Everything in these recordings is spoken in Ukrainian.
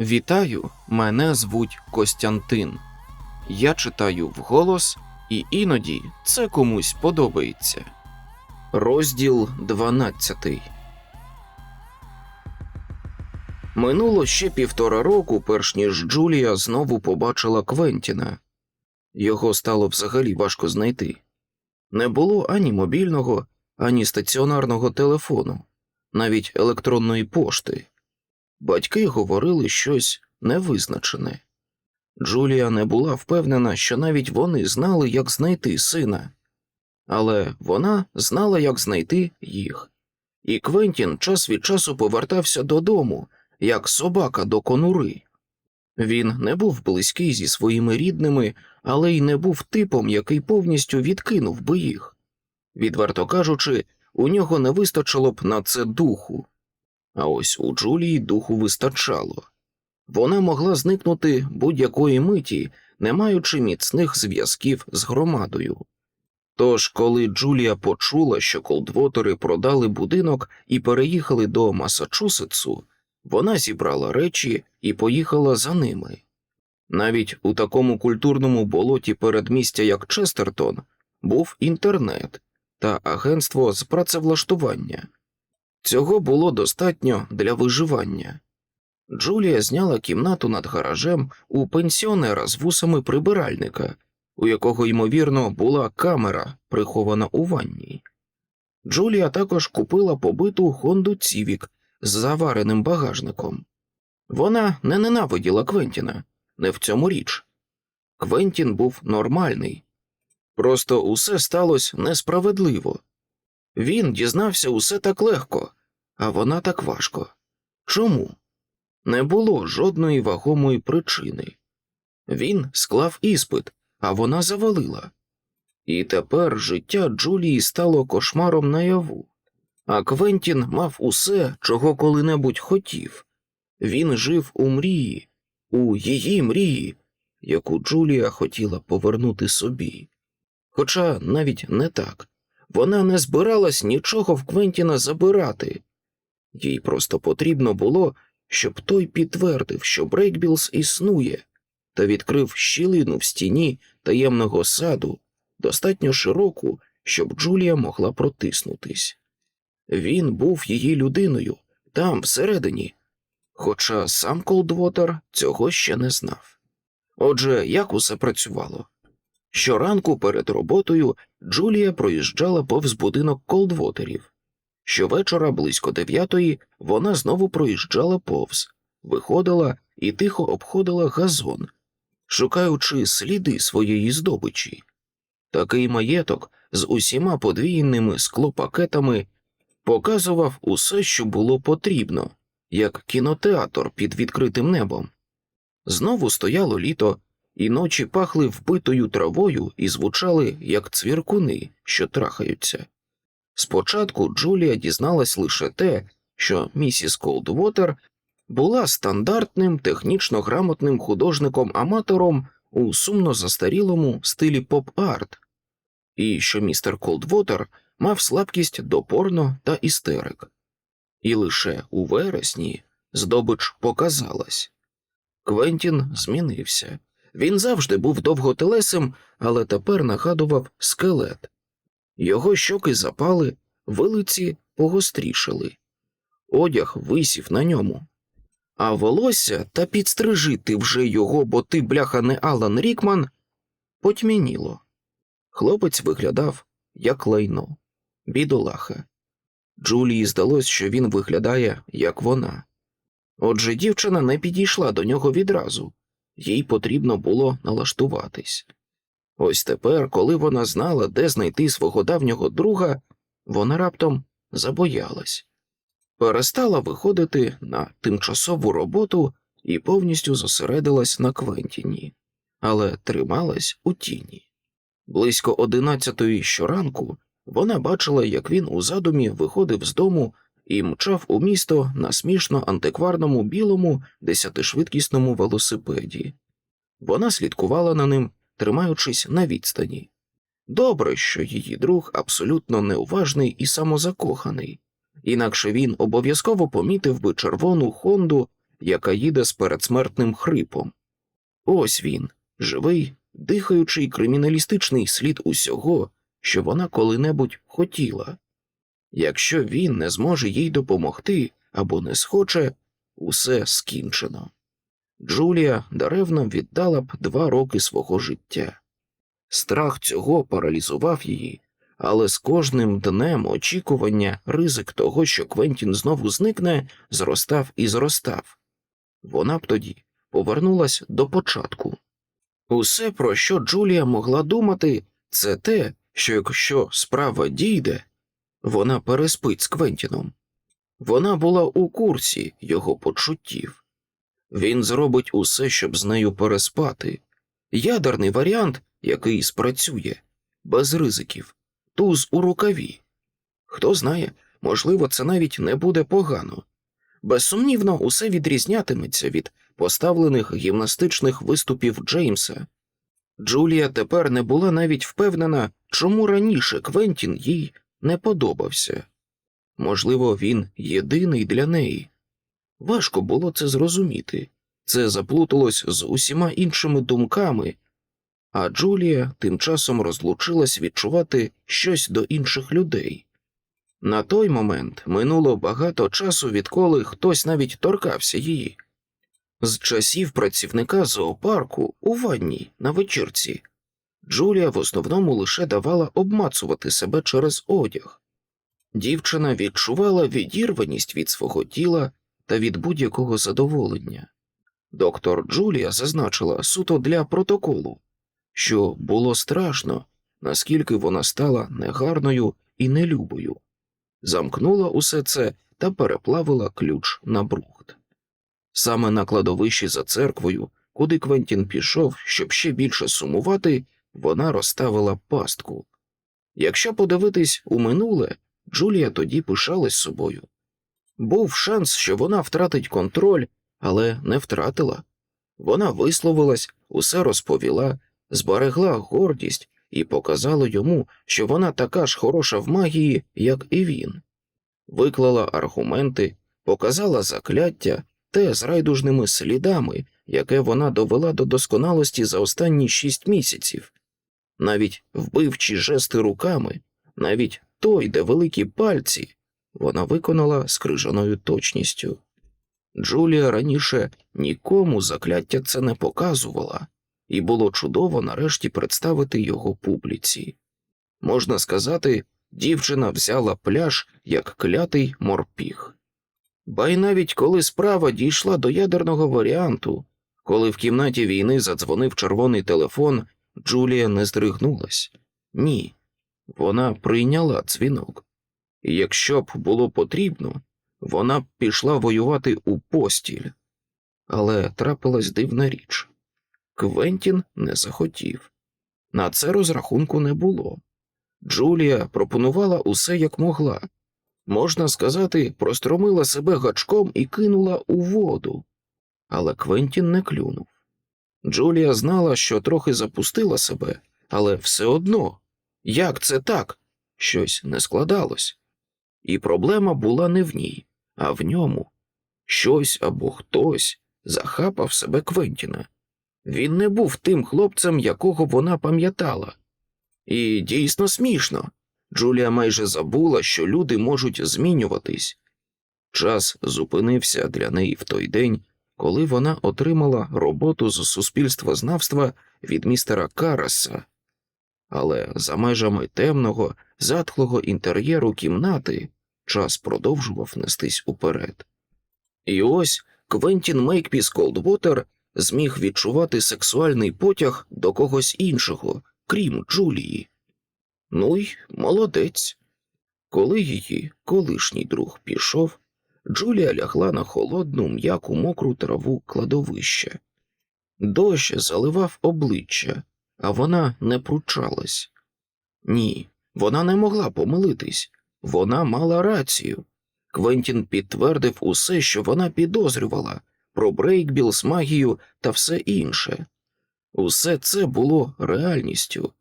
Вітаю, мене звуть Костянтин. Я читаю вголос, і іноді це комусь подобається. Розділ 12 Минуло ще півтора року, перш ніж Джулія знову побачила Квентіна. Його стало взагалі важко знайти. Не було ані мобільного, ані стаціонарного телефону, навіть електронної пошти. Батьки говорили щось невизначене. Джулія не була впевнена, що навіть вони знали, як знайти сина, але вона знала, як знайти їх. І Квентін час від часу повертався додому, як собака до конури. Він не був близький зі своїми рідними, але й не був типом, який повністю відкинув би їх. Відверто кажучи, у нього не вистачило б на це духу. А ось у Джулії духу вистачало. Вона могла зникнути будь-якої миті, не маючи міцних зв'язків з громадою. Тож, коли Джулія почула, що колдвотери продали будинок і переїхали до Масачусетсу, вона зібрала речі і поїхала за ними. Навіть у такому культурному болоті передмістя, як Честертон, був інтернет та агентство з працевлаштування. Цього було достатньо для виживання. Джулія зняла кімнату над гаражем у пенсіонера з вусами прибиральника, у якого, ймовірно, була камера, прихована у ванні. Джулія також купила побиту Хонду Цівік з завареним багажником. Вона не ненавиділа Квентіна, не в цьому річ. Квентін був нормальний, просто усе сталося несправедливо. Він дізнався усе так легко, а вона так важко. Чому? Не було жодної вагомої причини. Він склав іспит, а вона завалила. І тепер життя Джулії стало кошмаром наяву. А Квентін мав усе, чого коли-небудь хотів. Він жив у мрії, у її мрії, яку Джулія хотіла повернути собі. Хоча навіть не так. Вона не збиралась нічого в Квентіна забирати. Їй просто потрібно було, щоб той підтвердив, що Брейкбілз існує, та відкрив щілину в стіні таємного саду, достатньо широку, щоб Джулія могла протиснутись. Він був її людиною, там, всередині, хоча сам Колдвотер цього ще не знав. Отже, як усе працювало? Щоранку перед роботою Джулія проїжджала повз будинок Колдвотерів. Щовечора близько дев'ятої вона знову проїжджала повз, виходила і тихо обходила газон, шукаючи сліди своєї здобичі. Такий маєток з усіма подвійними склопакетами показував усе, що було потрібно, як кінотеатр під відкритим небом. Знову стояло літо, і ночі пахли вбитою травою і звучали, як цвіркуни, що трахаються. Спочатку Джулія дізналась лише те, що місіс Колдвотер була стандартним технічно грамотним художником-аматором у сумно застарілому стилі поп-арт, і що містер Колдвотер мав слабкість до порно та істерик. І лише у вересні здобич показалась. Квентін змінився. Він завжди був довготелесим, але тепер нагадував скелет. Його щоки запали, вилиці погострішали. Одяг висів на ньому. А волосся та підстрижити вже його, бо ти, бляха, не Алан Рікман, потьмяніло. Хлопець виглядав як лайно, бідолаха. Джулії здалось, що він виглядає, як вона. Отже, дівчина не підійшла до нього відразу, їй потрібно було налаштуватись. Ось тепер, коли вона знала, де знайти свого давнього друга, вона раптом забоялась, перестала виходити на тимчасову роботу і повністю зосередилась на Квентіні, але трималась у тіні. Близько одинадцятої щоранку вона бачила, як він у задумі виходив з дому і мчав у місто на смішно антикварному білому десятишвидкісному велосипеді. Вона слідкувала на ним, тримаючись на відстані. Добре, що її друг абсолютно неуважний і самозакоханий, інакше він обов'язково помітив би червону Хонду яка їде з передсмертним хрипом. Ось він, живий, дихаючий криміналістичний слід усього, що вона коли-небудь хотіла. Якщо він не зможе їй допомогти або не схоче, усе скінчено. Джулія даремно віддала б два роки свого життя. Страх цього паралізував її, але з кожним днем очікування ризик того, що Квентін знову зникне, зростав і зростав. Вона б тоді повернулась до початку. Усе, про що Джулія могла думати, це те, що якщо справа дійде, вона переспить з Квентіном. Вона була у курсі його почуттів. Він зробить усе, щоб з нею переспати. Ядерний варіант, який спрацює, без ризиків, туз у рукаві. Хто знає, можливо, це навіть не буде погано. Безсумнівно, усе відрізнятиметься від поставлених гімнастичних виступів Джеймса. Джулія тепер не була навіть впевнена, чому раніше Квентін їй не подобався. Можливо, він єдиний для неї. Важко було це зрозуміти. Це заплуталось з усіма іншими думками, а Джулія тим часом розлучилась відчувати щось до інших людей. На той момент минуло багато часу, відколи хтось навіть торкався її. З часів працівника зоопарку у ванні на вечірці Джулія в основному лише давала обмацувати себе через одяг. Дівчина відчувала відірваність від свого тіла та від будь-якого задоволення. Доктор Джулія зазначила суто для протоколу, що було страшно, наскільки вона стала негарною і нелюбою, замкнула усе це та переплавила ключ на брухт. Саме на кладовищі за церквою, куди Квентін пішов, щоб ще більше сумувати, вона розставила пастку. Якщо подивитись у минуле, Джулія тоді пишалась собою. Був шанс, що вона втратить контроль, але не втратила. Вона висловилась, усе розповіла, зберегла гордість і показала йому, що вона така ж хороша в магії, як і він. Виклала аргументи, показала закляття, те з райдужними слідами, яке вона довела до досконалості за останні шість місяців. Навіть вбивчі жести руками, навіть той, де великі пальці, вона виконала з точністю. Джулія раніше нікому закляття це не показувала, і було чудово нарешті представити його публіці. Можна сказати, дівчина взяла пляж як клятий морпіг. Ба й навіть коли справа дійшла до ядерного варіанту, коли в кімнаті війни задзвонив червоний телефон, Джулія не здригнулась. Ні, вона прийняла дзвінок. І якщо б було потрібно, вона б пішла воювати у постіль. Але трапилась дивна річ Квентін не захотів. На це розрахунку не було. Джулія пропонувала усе як могла. Можна сказати, простромила себе гачком і кинула у воду. Але Квентін не клюнув. Джулія знала, що трохи запустила себе, але все одно, як це так? Щось не складалось. І проблема була не в ній, а в ньому. Щось або хтось захапав себе Квентіна. Він не був тим хлопцем, якого вона пам'ятала. І дійсно смішно. Джулія майже забула, що люди можуть змінюватись. Час зупинився для неї в той день, коли вона отримала роботу з суспільствознавства від містера Караса. Але за межами темного, затхлого інтер'єру кімнати час продовжував нестись уперед. І ось Квентін Мейкпіс Колдвотер зміг відчувати сексуальний потяг до когось іншого, крім Джулії. Ну й молодець. Коли її колишній друг пішов, Джулія лягла на холодну, м'яку мокру траву кладовища. Дощ заливав обличчя, а вона не пручалась. Ні, вона не могла помилитись, вона мала рацію. Квентін підтвердив усе, що вона підозрювала про брейкбілс, магію та все інше. Усе це було реальністю,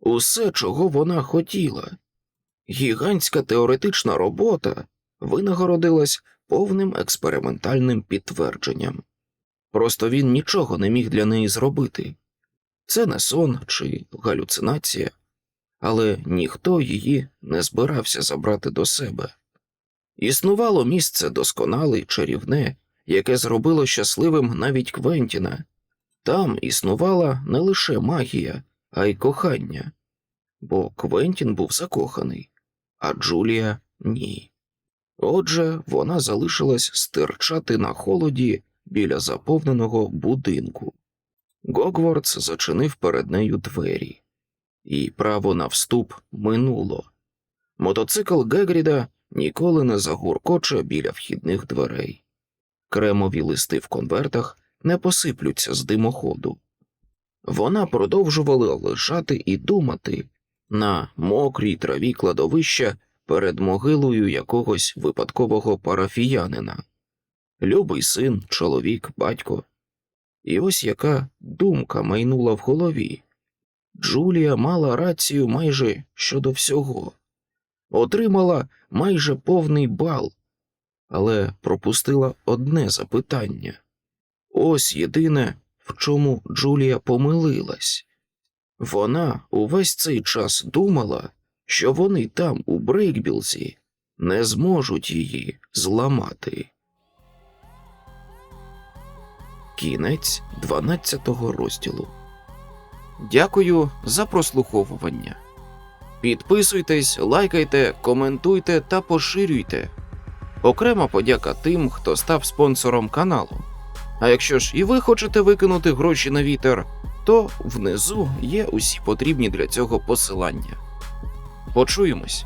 усе, чого вона хотіла. Гігантська теоретична робота винагородилась повним експериментальним підтвердженням. Просто він нічого не міг для неї зробити. Це не сон чи галюцинація, але ніхто її не збирався забрати до себе. Існувало місце досконале й чарівне, яке зробило щасливим навіть Квентіна. Там існувала не лише магія, а й кохання, бо Квентін був закоханий, а Джулія ні. Отже, вона залишилась стирчати на холоді біля заповненого будинку. Гогвардс зачинив перед нею двері, і право на вступ минуло. Мотоцикл Гегріда ніколи не загуркоче біля вхідних дверей. Кремові листи в конвертах не посиплються з димоходу. Вона продовжувала лежати і думати на мокрій траві кладовища перед могилою якогось випадкового парафіянина. Любий син, чоловік, батько. І ось яка думка майнула в голові. Джулія мала рацію майже щодо всього, отримала майже повний бал, але пропустила одне запитання. Ось єдине, в чому Джулія помилилась. Вона увесь цей час думала, що вони там, у Брейкбілзі, не зможуть її зламати. Кінець 12 розділу. Дякую за прослуховування. Підписуйтесь, лайкайте, коментуйте та поширюйте. Окрема подяка тим, хто став спонсором каналу. А якщо ж і ви хочете викинути гроші на вітер, то внизу є усі потрібні для цього посилання. Почуємось!